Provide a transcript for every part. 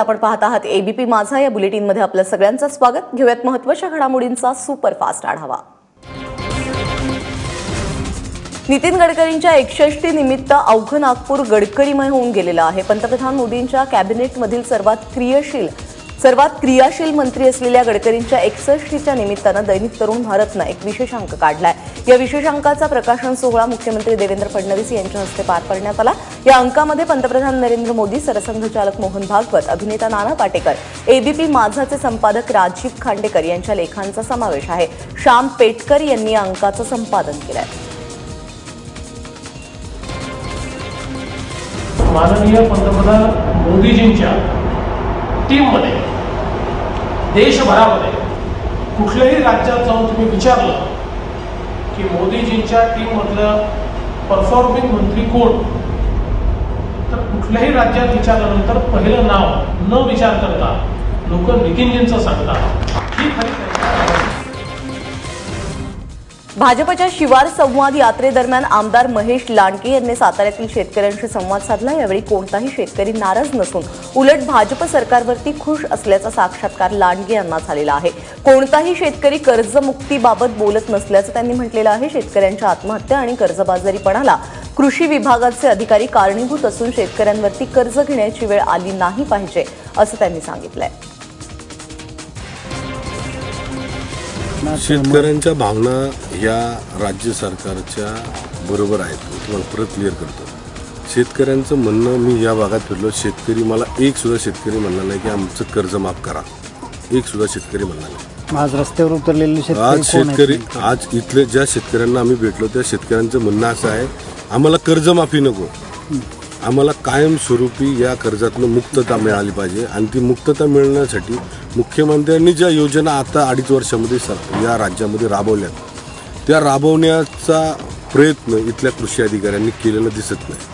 आपण पाहत आहात एबीपी माझा. या बुलेटिनमध्ये आपलं सगळ्यांचं स्वागत. घेऊयात महत्त्वाच्या घडामोडींचा सुपरफास्ट आढावा. नितीन गडकरींच्या एकषष्टी निमित्त अवघं नागपूर गडकरीमय होऊन गेलेलं आहे. पंतप्रधान मोदींच्या कॅबिनेटमधील सर्वात क्रियाशील सर्वात क्रियाशील मंत्री असलेल्या गडकरींच्या एकसष्टीच्या निमित्तानं दैनिक तरुण भारतनं एक विशेषांक काढलाय. या विशेषांकाचा प्रकाशन सोहळा मुख्यमंत्री देवेंद्र फडणवीस यांच्या हस्ते पार पाडण्यात आला. या अंकामध्ये पंतप्रधान नरेंद्र मोदी सरसंघचालक मोहन भागवत अभिनेता नाना पाटेकर एबीपी माझाचे संपादक राजीव खांडेकर यांच्या लेखांचा समावेश आहे. श्याम पेटकर यांनी या अंकाचं संपादन केलंय. माननीय पंतप्रधान मोदीजींच्या टीममध्ये देशभरामध्ये कुठल्याही राज्यात जाऊन तुम्ही विचारलं की मोदीजींच्या टीममधलं परफॉर्मिंग मंत्री कोण? तर कुठल्याही राज्यात विचारल्यानंतर पहिलं नाव न विचार करता लोक नितीनजींचं सांगतात. ही खरी भाजपच्या शिवार संवाद यात्रेदरम्यान आमदार महेश लांडके यांनी साताऱ्यातील शेतकऱ्यांशी संवाद साधला. यावेळी कोणताही शेतकरी नाराज नसून उलट भाजप सरकारवरती खुश असल्याचा साक्षात्कार लांडगे यांना झालेला आहे. कोणताही शेतकरी कर्जमुक्तीबाबत बोलत नसल्याचं त्यांनी म्हटलेलं आहे. शेतकऱ्यांच्या आत्महत्या आणि कर्जबाजारीपणाला कृषी विभागाचे अधिकारी कारणीभूत असून शेतकऱ्यांवरती कर्ज घेण्याची वेळ आली नाही पाहिजे असं त्यांनी सांगितलंय. शेतकऱ्यांच्या भावना या राज्य सरकारच्या बरोबर आहेत. मी तुम्हाला परत क्लिअर करतो. शेतकऱ्यांचं म्हणणं मी या भागात फिरलो. शेतकरी मला एक सुद्धा शेतकरी म्हणला नाही की आमचं कर्ज माफ करा. एक सुद्धा शेतकरी म्हणला नाही. आज रस्त्यावर उतरलेले शेतकरी आज शेतकरी? आज इथले ज्या शेतकऱ्यांना आम्ही भेटलो त्या शेतकऱ्यांचं म्हणणं असं आहे आम्हाला कर्जमाफी नको. आम्हाला कायमस्वरूपी या कर्जातनं मुक्तता मिळाली पाहिजे. आणि ती मुक्तता मिळण्यासाठी मुख्यमंत्र्यांनी ज्या योजना आता अडीच वर्षामध्ये सर या राज्यामध्ये राबवल्यात त्या राबवण्याचा प्रयत्न इथल्या कृषी अधिकाऱ्यांनी केलेला दिसत नाही.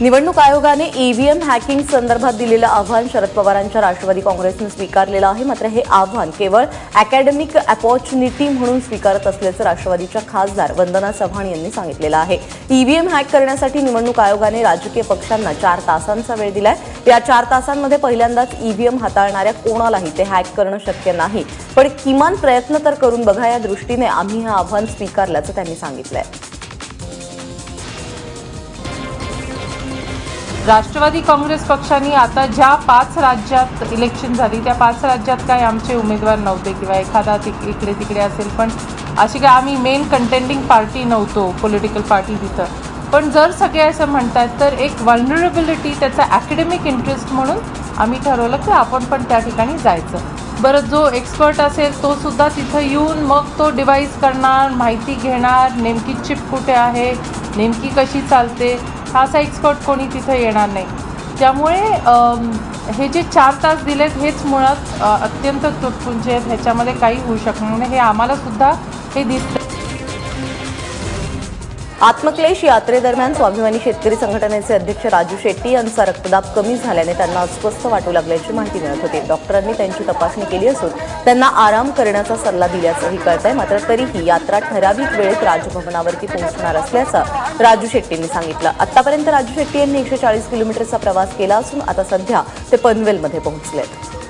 निवडणूक आयोगाने ईव्हीएम हॅकिंग संदर्भात दिलेलं आव्हान शरद पवारांच्या राष्ट्रवादी काँग्रेसनं स्वीकारलेलं आहे. मात्र हे आव्हान केवळ अकॅडमिक अपॉर्च्युनिटी म्हणून स्वीकारत असल्याचं राष्ट्रवादीच्या खासदार वंदना चव्हाण यांनी सांगितलेलं आहे. ईव्हीएम हॅक करण्यासाठी निवडणूक आयोगाने राजकीय पक्षांना चार तासांचा वेळ दिलाय. या चार तासांमध्ये पहिल्यांदाच ईव्हीएम हाताळणाऱ्या कोणालाही ते हॅक करणं शक्य नाही. पण किमान प्रयत्न तर करून बघा या दृष्टीने आम्ही हे आव्हान स्वीकारल्याचं त्यांनी सांगितलंय. राष्ट्रवादी काँग्रेस पक्षाने आता ज्या पाच राज्यात इलेक्शन झाली त्या पाच राज्यात काय आमचे उमेदवार नव्हते किंवा एखादा तिक- इकडे तिकडे असेल पण अशी काय आम्ही मेन कंटेंडिंग पार्टी नव्हतो पॉलिटिकल पार्टी तिथं पण जर सगळे असं म्हणतात तर एक वल्नरेबिलिटी त्याचा ॲकॅडमिक इंटरेस्ट म्हणून आम्ही ठरवलं की आपण पण त्या ठिकाणी जायचं. बरं जो एक्सपर्ट असेल तो सुद्धा तिथं येऊन मग तो डिवाईस करणार माहिती घेणार नेमकी चिप कुठे आहे नेमकी कशी चालते असा एक्सपर्ट कोणी तिथं येणार नाही. त्यामुळे हे जे चार तास दिलेत हेच मुळात अत्यंत तुटपुंजे आहेत. ह्याच्यामध्ये काही होऊ शकणार नाही. हे आम्हालासुद्धा हे दिसतं आत्मक्लेश यात्रेदरम्यान स्वाभिमानी शेतकरी संघटनेचे अध्यक्ष राजू शेट्टी यांचा रक्तदाब कमी झाल्याने त्यांना अस्वस्थ वाटू लागल्याची माहिती मिळत होती. डॉक्टरांनी त्यांची तपासणी केली असून त्यांना आराम करण्याचा सल्ला दिल्याचंही कळतंय. मात्र तरीही यात्रा ठराविक वेळेत राजभवनावरती पोहोचणार असल्याचं राजू शेट्टींनी सांगितलं. आतापर्यंत राजू शेट्टी यांनी एकशे चाळीस किलोमीटरचा प्रवास केला असून आता सध्या ते पनवेलमध्ये पोहोचलेत.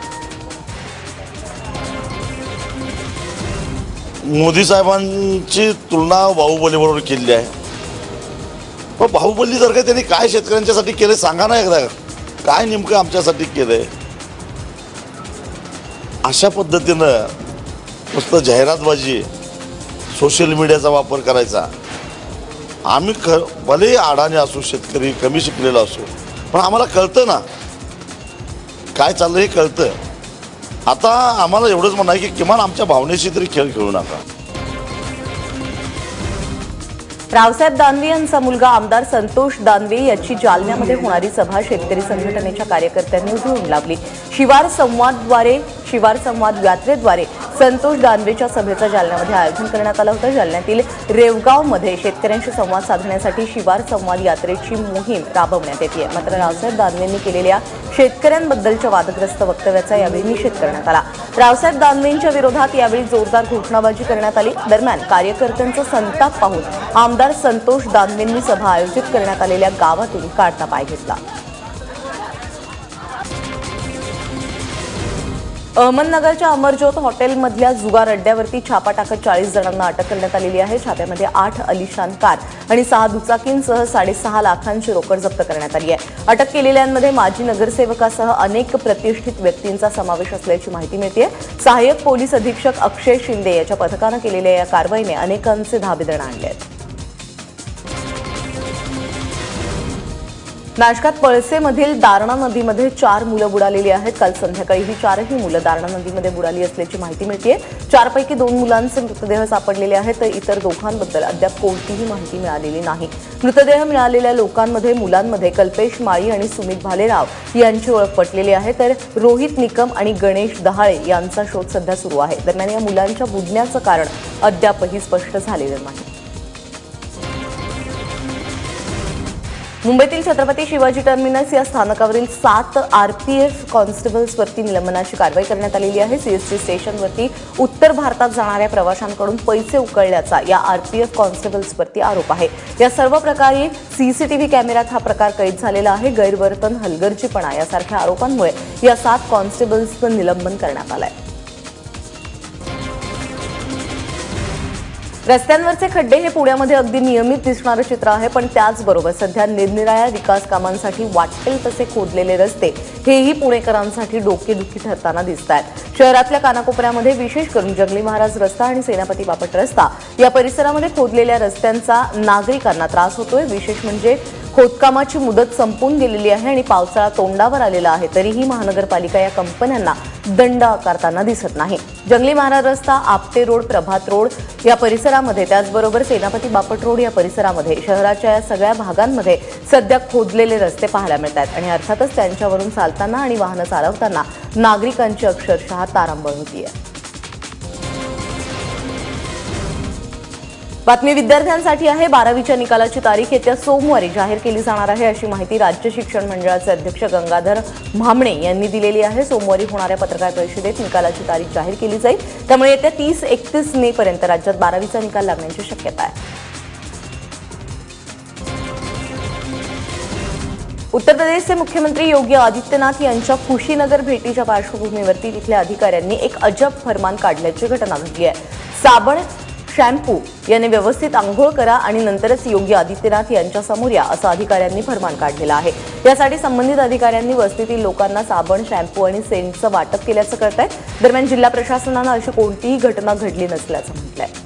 मोदी साहेबांची तुलना बाहुबलीबरोबर केलेली आहे. पण बाहुबली जर का त्यांनी काय शेतकऱ्यांच्यासाठी केलं सांगा ना एकदा. काय नेमकं आमच्यासाठी केलंय? अशा पद्धतीनं नुसतं जाहिरातबाजी सोशल मीडियाचा वापर करायचा. आम्ही ख भलेही अडाणी असू शेतकरी कमी शिकलेला असू पण आम्हाला कळतं ना. काय चाललं हे कळतं. आता आम्हाला एवढंच म्हणणं आहे की किमान आमच्या भावनेशी तरी खेळ खेळू नका. रावसाहेब दानवे यांचा मुलगा आमदार संतोष दानवे याची जालन्यामध्ये होणारी सभा शेतकरी संघटनेच्या कार्यकर्त्यांनी उधळून लावली. शिवार संवादद्वारे शिवार संवाद यात्रेद्वारे संतोष दानवेच्या सभेचं जालन्यामध्ये आयोजन करण्यात आलं होतं. जालन्यातील रेवगावमध्ये शेतकऱ्यांशी संवाद साधण्यासाठी शिवार संवाद यात्रेची मोहीम राबवण्यात येते मात्र रावसाहेब दानवेंनी केलेल्या शेतकऱ्यांबद्दलच्या वादग्रस्त वक्तव्याचा यावेळी निषेध करण्यात आला. रावसाहेब दानवेंच्या विरोधात यावेळी जोरदार घोषणाबाजी करण्यात आली. दरम्यान कार्यकर्त्यांचा संताप पाहून आमदार संतोष दानवेंनी सभा आयोजित करण्यात आलेल्या गावातून काढता पाय घेतला. अहमदनगरच्या अमरज्योत हॉटेलमधल्या जुगार अड्ड्यावरती छापा टाकत चाळीस जणांना अटक करण्यात आलेली आहे. छाप्यामध्ये आठ अलिशान कार आणि सहा दुचाकींसह साडेसहा लाखांची रोकड जप्त करण्यात आली आहे. अटक केलेल्यांमध्ये माजी नगरसेवकासह अनेक प्रतिष्ठित व्यक्तींचा समावेश असल्याची माहिती मिळते सहाय्यक पोलीस अधीक्षक अक्षय शिंदे याच्या पथकानं केलेल्या या कारवाईने अनेकांचे धाबेदण आणले आहेत. नाशकात पळसेमधील दारणा नदीमध्ये चार मुलं बुडालेली आहेत. काल संध्याकाळी ही चारही मुलं दारणा नदीमध्ये बुडाली असल्याची माहिती मिळते चारपैकी दोन मुलांचे मृतदेह सापडलेले आहेत. तर इतर दोघांबद्दल अद्याप कोणतीही माहिती मिळालेली नाही. मृतदेह मिळालेल्या लोकांमध्ये मुलांमध्ये कल्पेश माळी आणि सुमित भालेराव यांची ओळख पटलेली आहे. तर रोहित निकम आणि गणेश दहाळे यांचा शोध सध्या सुरू आहे. दरम्यान या मुलांच्या बुडण्याचं कारण अद्यापही स्पष्ट झालेलं नाही. मुंबईतील छत्रपती शिवाजी टर्मिनस या स्थानकावरील सात आरपीएफ कॉन्स्टेबल्सवरती निलंबनाची कारवाई करण्यात आलेली आहे. सीएसटी स्टेशनवरती उत्तर भारतात जाणाऱ्या प्रवाशांकडून पैसे उकळल्याचा या आरपीएफ कॉन्स्टेबल्सवरती आरोप आहे. या सर्व प्रकारे सीसीटीव्ही कॅमेऱ्यात हा प्रकार कैद झालेला आहे. गैरवर्तन हलगर्जीपणा यासारख्या आरोपांमुळे या सात कॉन्स्टेबल्सचं निलंबन करण्यात आलं आहे रस्त्यांवरचे खड्डे हे पुण्यामध्ये अगदी नियमित दिसणारं चित्र आहे पण त्याचबरोबर सध्या निरनिराळ्या विकास कामांसाठी वाटेल तसे खोदलेले रस्ते हेही पुणेकरांसाठी डोकेदुखी ठरताना दिसत आहेत शहरातल्या कानाकोपऱ्यामध्ये विशेष करून जंगली महाराज रस्ता आणि सेनापती बापट रस्ता या परिसरामध्ये खोदलेल्या रस्त्यांचा नागरिकांना त्रास होतोय. विशेष म्हणजे खोदकामाची मुदत संपून गेलेली आहे आणि पावसाळा तोंडावर आलेला आहे. तरीही महानगरपालिका या कंपन्यांना दंड आकारताना दिसत नाही. जंगली महाराज रस्ता आपटे रोड प्रभात रोड या परिसरामध्ये त्याचबरोबर सेनापती बापट रोड या परिसरामध्ये शहराच्या या सगळ्या भागांमध्ये सध्या खोदलेले रस्ते पाहायला मिळत आहेत आणि अर्थातच त्यांच्यावरून चालताना आणि वाहनं चालवताना नागरिकांची अक्षरशः तारांबळ आहे बातमी विद्यार्थ्यांसाठी आहे. बारावीच्या निकालाची तारीख येत्या सोमवारी जाहीर केली जाणार आहे अशी माहिती राज्य शिक्षण मंडळाचे अध्यक्ष गंगाधर म्हामणे यांनी दिलेली आहे. सोमवारी होणाऱ्या पत्रकार परिषदेत निकालाची तारीख जाहीर केली जाईल. त्यामुळे येत्या तीस एकतीस मे पर्यंत राज्यात बारावीचा निकाल लागण्याची शक्यता आहे. उत्तर प्रदेशचे मुख्यमंत्री योगी आदित्यनाथ यांच्या कुशीनगर भेटीच्या पार्श्वभूमीवरती तिथल्या अधिकाऱ्यांनी एक अजब फरमान काढल्याची घटना घडली आहे. साबण शॅम्पू याने व्यवस्थित आंघोळ करा आणि नंतरच योगी आदित्यनाथ यांच्यासमोर या असं अधिकाऱ्यांनी फरमान काढलेलं आहे. यासाठी संबंधित अधिकाऱ्यांनी वस्तीतील लोकांना साबण शॅम्पू आणि सेंटचं वाटप केल्याचं कळत आहे दरम्यान जिल्हा प्रशासनानं अशी कोणतीही घटना घडली नसल्याचं म्हटलंय.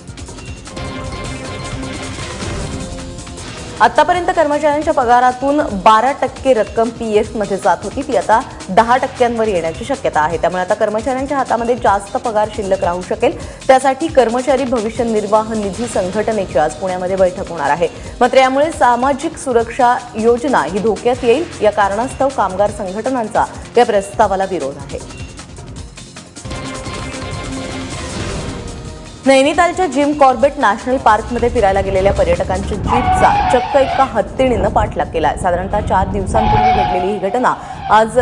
आतापर्यंत कर्मचाऱ्यांच्या पगारातून बारा टक्के रक्कम पी मध्ये जात होती. ती आता दहा टक्क्यांवर येण्याची शक्यता आहे. त्यामुळे आता कर्मचाऱ्यांच्या हातामध्ये जास्त पगार शिल्लक राहू शकेल. त्यासाठी कर्मचारी भविष्य निर्वाह निधी संघटनेची आज पुण्यामध्ये बैठक होणार आहे. मात्र यामुळे सामाजिक सुरक्षा योजना ही धोक्यात येईल. या कारणास्तव कामगार संघटनांचा या प्रस्तावाला विरोध आहे. नैनितालच्या जिम कॉर्बेट नॅशनल पार्कमध्ये फिरायला गेलेल्या पर्यटकांच्या जीपचा चक्क एका हत्तीणीनं पाठलाग केला साधारणतः चार दिवसांपूर्वी घडलेली ही घटना आज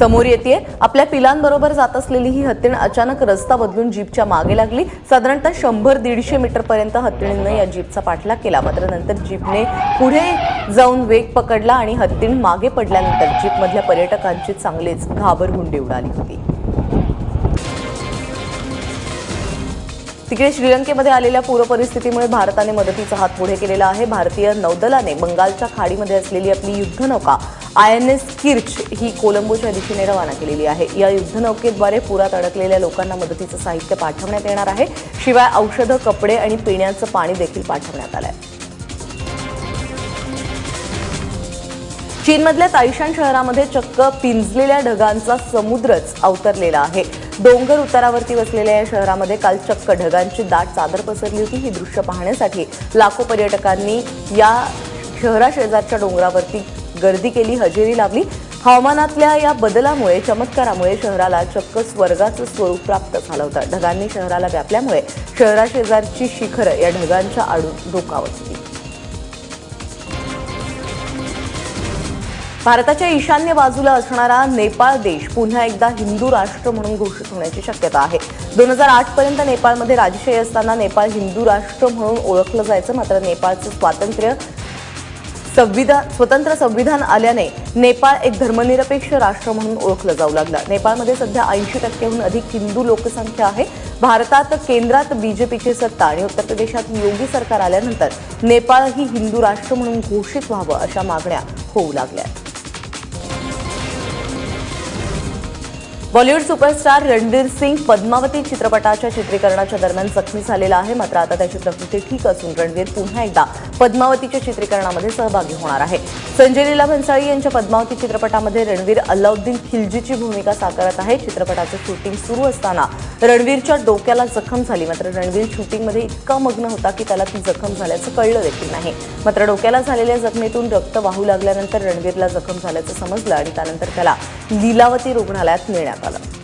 समोर येते आपल्या पिलांबरोबर जात असलेली ही हत्तीण अचानक रस्ता बदलून जीपच्या मागे लागली. साधारणतः शंभर दीडशे मीटरपर्यंत हत्तीणीनं या जीपचा पाठलाग केला. मात्र नंतर जीपने पुढे जाऊन वेग पकडला आणि हत्तीण मागे पडल्यानंतर जीपमधल्या पर्यटकांची चांगलीच घाबरगुंडी उडाली होती. तिकडे श्रीलंकेमध्ये आलेल्या पूरपरिस्थितीमुळे भारताने मदतीचा हात पुढे केलेला आहे. भारतीय नौदलाने बंगालच्या खाडीमध्ये असलेली आपली युद्धनौका आय एन एस किर्च ही कोलंबोच्या दिशेने रवाना केलेली आहे. या युद्धनौकेद्वारे पुरात अडकलेल्या लोकांना मदतीचं साहित्य पाठवण्यात येणार आहे. शिवाय औषधं कपडे आणि पिण्याचं पाणी देखील पाठवण्यात आलं आहे चीनमधल्या ताईशान शहरामध्ये चक्क पिंजलेल्या ढगांचा समुद्रच अवतरलेला आहे. डोंगर उतारावरती वसलेल्या या शहरामध्ये काल चक्क ढगांची दाट चादर पसरली होती. ही दृश्य पाहण्यासाठी लाखो पर्यटकांनी या शहराशेजारच्या डोंगरावरती गर्दी केली हजेरी लावली. हवामानातल्या या बदलामुळे चमत्कारामुळे शहराला चक्क स्वर्गाचं स्वरूप प्राप्त झालं होतं. ढगांनी शहराला व्यापल्यामुळे शहराशेजारची शिखरं या ढगांच्या आडून डोकावत भारताच्या ईशान्य बाजूला असणारा नेपाळ देश पुन्हा एकदा हिंदू राष्ट्र म्हणून घोषित होण्याची शक्यता आहे. दोन हजार आठ पर्यंत नेपाळमध्ये राजशाही असताना नेपाळ हिंदू राष्ट्र म्हणून ओळखलं जायचं. मात्र नेपाळचं स्वातंत्र्य संविधान स्वतंत्र संविधान आल्याने नेपाळ एक धर्मनिरपेक्ष राष्ट्र म्हणून ओळखलं जाऊ लागलं. नेपाळमध्ये सध्या ऐंशी टक्क्याहून अधिक हिंदू लोकसंख्या आहे. भारतात केंद्रात बीजेपीची सत्ता आणि उत्तर प्रदेशात योगी सरकार आल्यानंतर नेपाळ ही हिंदू राष्ट्र म्हणून घोषित व्हावं अशा मागण्या होऊ लागल्या. बॉलिवूड सुपरस्टार रणवीर सिंग पद्मावती चित्रपटाच्या चित्रीकरणाच्या दरम्यान जखमी झालेला आहे. मात्र आता त्याची प्रकृती ठीक असून रणवीर पुन्हा एकदा पद्मावतीच्या चित्रीकरणामध्ये सहभागी होणार आहे. संजय लीला भन्साळी यांच्या पद्मावती चित्रपटामध्ये रणवीर अल्लाउद्दीन खिलजीची भूमिका साकारत आहे. चित्रपटाचं शूटिंग सुरू असताना रणवीरच्या डोक्याला जखम झाली. मात्र रणवीर शूटिंगमध्ये इतका मग्न होता की त्याला ती जखम झाल्याचं कळलं देखील नाही. मात्र डोक्याला झालेल्या जखमेतून रक्त वाहू लागल्यानंतर रणवीरला जखम झाल्याचं समजलं आणि त्यानंतर त्याला लीलावती रुग्णालयात नेण्यात आलं